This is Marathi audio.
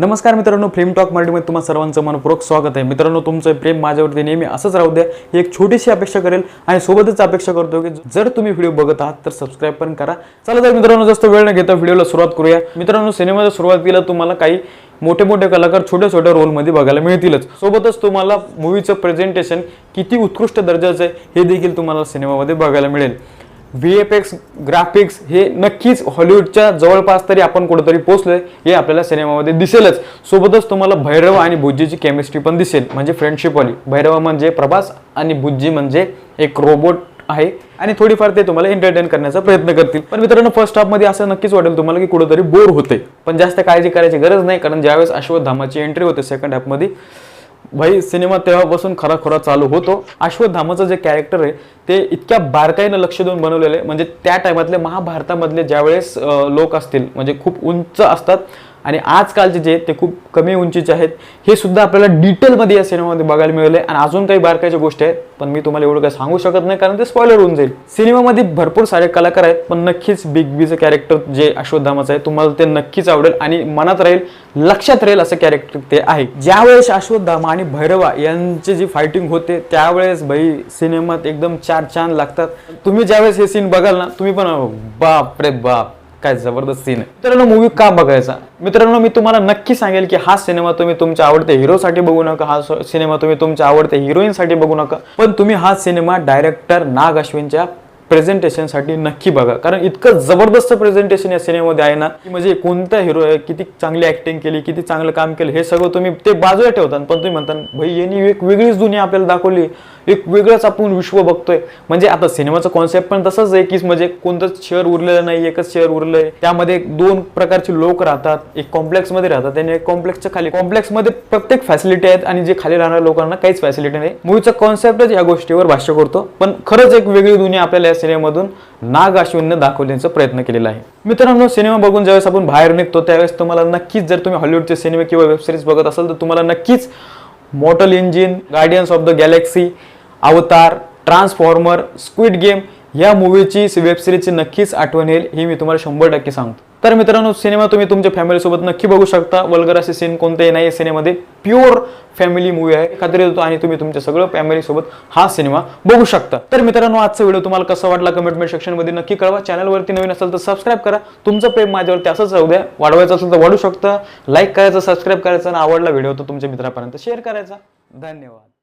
नमस्कार मित्रांनो फ्रेम टॉक मराठीमध्ये तुम्हाला सर्वांचं मनपूर्वक स्वागत आहे. मित्रांनो तुमचं प्रेम माझ्यावरती नेहमी असंच राहू द्या. ही एक छोटीशी अपेक्षा करेल आणि सोबतच अपेक्षा करतो की जर तुम्ही व्हिडिओ बघत आहात तर सबस्क्राईब पण करा. चला तर मित्रांनो जास्त वेळ न घेता व्हिडिओला सुरुवात करूया. मित्रांनो सिनेमाच्या सुरुवातीला तुम्हाला काही मोठे मोठे कलाकार छोट्या छोट्या रोलमध्ये बघायला मिळतीलच. सोबतच तुम्हाला मूवीचं प्रेझेंटेशन किती उत्कृष्ट दर्जाचं आहे हे देखील तुम्हाला सिनेमामध्ये बघायला मिळेल. व्ही एफ एक्स ग्राफिक्स हे नक्कीच हॉलिवूडच्या जवळपास तरी आपण कुठंतरी पोहोचलोय हे आपल्याला सिनेमामध्ये दिसेलच. सोबतच तुम्हाला भैरव आणि भुज्जीची केमिस्ट्री पण दिसेल म्हणजे फ्रेंडशिपवाली भैरव म्हणजे प्रभास आणि भुज्जी म्हणजे एक रोबोट आहे. आणि थोडीफार ते तुम्हाला एंटरटेन करण्याचा प्रयत्न करतील. पण मित्रांनो फर्स्ट हाफमध्ये असं नक्कीच वाटेल तुम्हाला की कुठंतरी बोर होते. पण जास्त काळजी करायची गरज नाही कारण ज्यावेळेस अश्वत्थामाची एंट्री होते सेकंड हाफमध्ये भाई सिनेमा तेव्हापासून खरा खरा चालू होतो. अश्वत्थामाचं जे कॅरेक्टर आहे ते इतक्या बारकाईनं लक्ष देऊन बनवलेलं आहे. म्हणजे त्या टायमातले महाभारतामधले ज्यावेळेस लोक असतील म्हणजे खूप उंच असतात आणि आजकालचे जे ते खूप कमी उंचीचे आहेत. हे सुद्धा आपल्याला डिटेलमध्ये या सिनेमामध्ये बघायला मिळाले. आणि अजून काही बारकाईच्या गोष्टी आहेत पण मी तुम्हाला एवढं काही सांगू शकत नाही कारण ते स्पॉयलर होऊन जाईल. सिनेमामध्ये भरपूर सारे कलाकार आहेत पण नक्कीच बिग बीचं कॅरेक्टर जे अश्वत्थामाचं आहे तुम्हाला ते नक्कीच आवडेल. आणि मनात राहील लक्षात राहील असं कॅरेक्टर ते आहे. ज्यावेळेस अश्वत्थामा आणि भैरवा यांची जी फायटिंग होते त्यावेळेस भाई सिनेमात एकदम चार चांद लागतात. तुम्ही ज्यावेळेस हे सीन बघाल ना तुम्ही पण बाप रे बाप काय जबरदस्त सीन आहे. मित्रांनो मूवी का बघायचा? मित्रांनो मी तुम्हाला नक्की सांगेल की हा सिनेमा तुम्ही तुमच्या आवडत्या हिरोसाठी बघू नका. हा सिनेमा तुम्ही तुमच्या आवडत्या हिरोईनसाठी बघू नका. पण तुम्ही हा सिनेमा डायरेक्टर नाग अश्विनच्या प्रेझेंटेशनसाठी नक्की बघा. कारण इतकं जबरदस्त प्रेझेंटेशन या सिनेमामध्ये आहे ना की म्हणजे कोणता हिरो आहे किती चांगली ऍक्टिंग केली किती चांगलं काम केलं हे सगळं तुम्ही ते बाजूला ठेवता पण तुम्ही म्हणता भाई यांनी एक वेगळीच दुनिया आपल्याला दाखवली. एक वेगळंच आपण विश्व बघतोय. म्हणजे आता सिनेमाचं कॉन्सेप्ट पण तसंच आहे की म्हणजे कोणतंच शहर उरलेलं नाही एकच शहर उरलंय. त्यामध्ये दोन प्रकारचे लोक राहतात. एक कॉम्प्लेक्समध्ये राहतात आणि एक कॉम्प्लेक्सच्या खाली. कॉम्प्लेक्समध्ये प्रत्येक फॅसिलिटी आहेत आणि जे खाली राहणाऱ्या लोकांना काहीच फॅसिलिटी नाही. मूवीचा कॉन्सेप्टच या गोष्टीवर भाष्य करतो. पण खरंच एक वेगळी दुनिया आपल्याला या सिनेमामधून नाग अश्विननं दाखवण्याचा प्रयत्न केलेला आहे. मित्रांनो सिनेमा बघून ज्यावेळेस आपण बाहेर निघतो त्यावेळेस तुम्हाला नक्कीच जर तुम्ही हॉलिवूडचे सिनेमे किंवा वेबसिरीज बघत असाल तर तुम्हाला नक्कीच mortal engine guardians of the galaxy Avatar transformer squid game या मूवीची वेब सिरीजची नक्कीच आठवण येईल हे मी तुम्हाला शंभर टक्के सांगतो. तर मित्रांनो सिनेमा तुम्ही तुमच्या फॅमिलीसोबत नक्की बघू शकता. वल्गर असे सीन कोणतेही नाही सिनेमामध्ये. प्युअर फॅमिली मूवी आहे. खात्री देतो आणि तुम्ही तुमच्या सगळं फॅमिलीसोबत हा सिनेमा बघू शकता. तर मित्रांनो आजचा व्हिडिओ तुम्हाला कसा वाटला कमेंटमेंट सेक्शनमध्ये नक्की कळवा. चॅनलवरती नवीन असेल तर सबस्क्राईब करा. तुमचं प्रेम माझ्यावरती असंच राहू द्या. वाढवायचं असेल तर वाढू शकता. लाईक करायचं सबस्क्राईब करायचं आणि आवडला व्हिडिओ तर तुमच्या मित्रापर्यंत शेअर करायचा. धन्यवाद.